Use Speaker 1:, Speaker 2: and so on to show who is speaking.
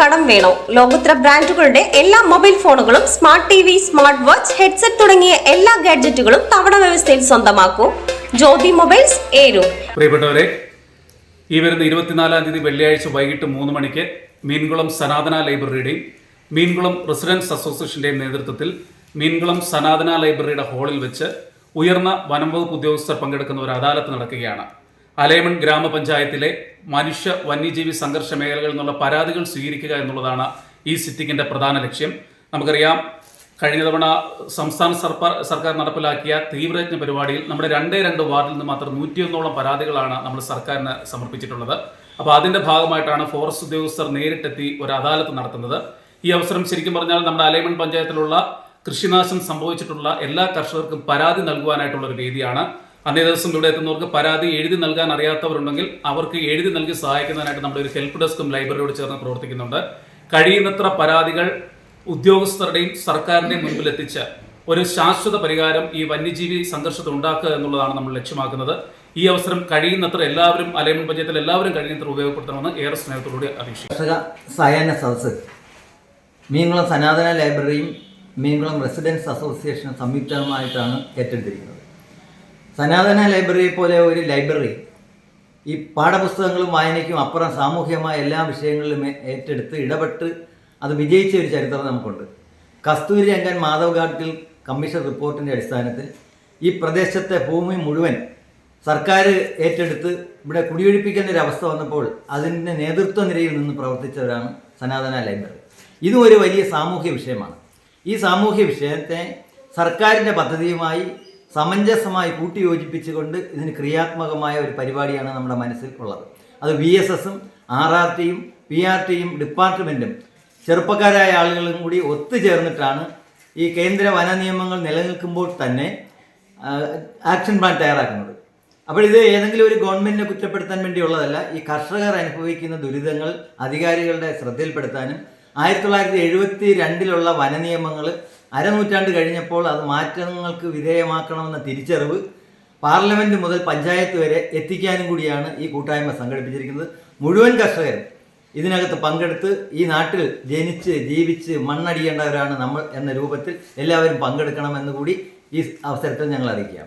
Speaker 1: കടം വേണോ? ലോകോത്തര ബ്രാൻഡുകളുടെ എല്ലാ മൊബൈൽ ഫോണുകളും smart T V smart watch headset തുടങ്ങിയ എല്ലാ ഗാഡ്ജറ്റുകളും തവണ വ്യവസ്ഥയിൽ സ്വന്തമാക്കൂ. ജ്യോതി മൊബൈൽസ് ഏരു
Speaker 2: പ്രിയപ്പെട്ടവരെ ഈ വരുന്ന ഇരുപത്തിനാലാം തീയതി വെള്ളിയാഴ്ച വൈകിട്ട് മൂന്ന് മണിക്ക് മീൻകുളം സനാതന ലൈബ്രറിയുടെയും മീൻകുളം റെസിഡൻസ് അസോസിയേഷന്റെയും നേതൃത്വത്തിൽ മീൻകുളം സനാതന ലൈബ്രറിയുടെ ഹാളിൽ വെച്ച് ഉയർന്ന വനം വകുപ്പ് ഉദ്യോഗസ്ഥർ പങ്കെടുക്കുന്ന ഒരു അദാലത്ത് നടക്കുകയാണ്. അലേമൺ ഗ്രാമപഞ്ചായത്തിലെ മനുഷ്യ വന്യജീവി സംഘർഷ മേഖലകളിൽ നിന്നുള്ള പരാതികൾ സ്വീകരിക്കുക എന്നുള്ളതാണ് ഈ സിറ്റിങ്ങിന്റെ പ്രധാന ലക്ഷ്യം. നമുക്കറിയാം കഴിഞ്ഞ തവണ സംസ്ഥാന സർക്കാർ സർക്കാർ നടപ്പിലാക്കിയ തീവ്രയജ്ഞ പരിപാടിയിൽ നമ്മുടെ രണ്ടേ രണ്ട് വാർഡിൽ നിന്ന് മാത്രം നൂറ്റിയൊന്നോളം പരാതികളാണ് നമ്മൾ സർക്കാരിന് സമർപ്പിച്ചിട്ടുള്ളത്. അപ്പോൾ അതിന്റെ ഭാഗമായിട്ടാണ് ഫോറസ്റ്റ് ഉദ്യോഗസ്ഥർ നേരിട്ടെത്തി ഒരു അദാലത്ത് നടത്തുന്നത്. ഈ അവസരം ശരിക്കും പറഞ്ഞാൽ നമ്മുടെ അലൈമൺ പഞ്ചായത്തിലുള്ള കൃഷിനാശം സംഭവിച്ചിട്ടുള്ള എല്ലാ കർഷകർക്കും പരാതി നൽകുവാനായിട്ടുള്ള ഒരു വേദിയാണ് അന്നേ ദിവസം ഇവിടെ എത്തുന്നവർക്ക് പരാതി എഴുതി നൽകാൻ അറിയാത്തവരുണ്ടെങ്കിൽ അവർക്ക് എഴുതി നൽകി സഹായിക്കുന്നതിനായിട്ട് നമ്മുടെ ഒരു ഹെൽപ്പ് ഡെസ്കും ലൈബ്രറിയോട് ചേർന്ന് പ്രവർത്തിക്കുന്നുണ്ട്. കഴിയുന്നത്ര പരാതികൾ ഉദ്യോഗസ്ഥരുടെയും സർക്കാരിന്റെയും മുൻപിൽ എത്തിച്ച് ഒരു ശാശ്വത പരിഹാരം ഈ വന്യജീവി സംഘർഷത്തിൽ ഉണ്ടാക്കുക എന്നുള്ളതാണ് നമ്മൾ ലക്ഷ്യമാക്കുന്നത്. ഈ അവസരം കഴിയുന്നത്ര എല്ലാവരും അലൈമൺ പഞ്ചായത്തിൽ എല്ലാവരും കഴിയുന്നത്ര ഉപയോഗപ്പെടുത്തണമെന്ന് ഏറെ സ്നേഹത്തോടുകൂടി അപേക്ഷിക്കുന്നു.
Speaker 3: കർഷക സഹായന സദസ്സ്. മീൻകുളം സനാതന ലൈബ്രറിയും മീൻകുളം റെസിഡൻസ് അസോസിയേഷനും സംയുക്തമായിട്ടാണ് ഏറ്റെടുത്തിരിക്കുന്നത്. സനാതന ലൈബ്രറി പോലെ ഒരു ലൈബ്രറി ഈ പാഠപുസ്തകങ്ങളും വായനയ്ക്കും അപ്പുറം സാമൂഹ്യമായ എല്ലാ വിഷയങ്ങളിലും ഏറ്റെടുത്ത് ഇടപെട്ട് അത് വിജയിച്ച ഒരു ചരിത്രം നമുക്കുണ്ട്. കസ്തൂരി രംഗൻ മാധവ് ഗാഡ്ഗിൽ കമ്മീഷൻ റിപ്പോർട്ടിന്റെ അടിസ്ഥാനത്തിൽ ഈ പ്രദേശത്തെ ഭൂമി മുഴുവൻ സർക്കാർ ഏറ്റെടുത്ത് ഇവിടെ കുടിയൊഴിപ്പിക്കുന്ന ഒരു അവസ്ഥ വന്നപ്പോൾ അതിന്റെ നേതൃത്വ നിരയിൽ നിന്ന് പ്രവർത്തിച്ചവരാണ് സനാതന ലൈബ്രറി. ഇതും ഒരു വലിയ സാമൂഹ്യ വിഷയമാണ്. ഈ സാമൂഹ്യ വിഷയത്തെ സർക്കാരിന്റെ പദ്ധതിയുമായി സമഞ്ജസമായി കൂട്ടിയോജിപ്പിച്ചുകൊണ്ട് ഇതിന് ക്രിയാത്മകമായ ഒരു പരിപാടിയാണ് നമ്മുടെ മനസ്സിൽ ഉള്ളത്. അത് വി എസ് എസും ആർ ആർ ടിയും പി ആർ ടിയും ഡിപ്പാർട്ട്മെന്റും ചെറുപ്പക്കാരായ ആളുകളും കൂടി ഒത്തുചേർന്നിട്ടാണ് ഈ കേന്ദ്ര വന നിയമങ്ങൾ നിലനിൽക്കുമ്പോൾ തന്നെ ആക്ഷൻ പ്ലാൻ തയ്യാറാക്കുന്നത്. അപ്പോൾ ഇത് ഏതെങ്കിലും ഒരു ഗവൺമെന്റിനെ കുറ്റപ്പെടുത്താൻ വേണ്ടിയുള്ളതല്ല ഈ കർഷകർ അനുഭവിക്കുന്ന ദുരിതങ്ങൾ അധികാരികളുടെ ശ്രദ്ധയിൽപ്പെടുത്താനും ആയിരത്തി തൊള്ളായിരത്തി എഴുപത്തി രണ്ടിലുള്ള വനനിയമങ്ങൾ അരനൂറ്റാണ്ട് കഴിഞ്ഞപ്പോൾ അത് മാറ്റങ്ങൾക്ക് വിധേയമാക്കണമെന്ന തിരിച്ചറിവ് പാർലമെന്റ് മുതൽ പഞ്ചായത്ത് വരെ എത്തിക്കാനും കൂടിയാണ് ഈ കൂട്ടായ്മ സംഘടിപ്പിച്ചിരിക്കുന്നത്. മുഴുവൻ കർഷകരും ഇതിനകത്ത് പങ്കെടുത്ത് ഈ നാട്ടിൽ ജനിച്ച് ജീവിച്ച് മണ്ണടിയേണ്ടവരാണ് നമ്മൾ എന്ന രൂപത്തിൽ എല്ലാവരും പങ്കെടുക്കണമെന്ന് കൂടി ഈ അവസരത്തിൽ ഞങ്ങൾ അറിയിക്കാം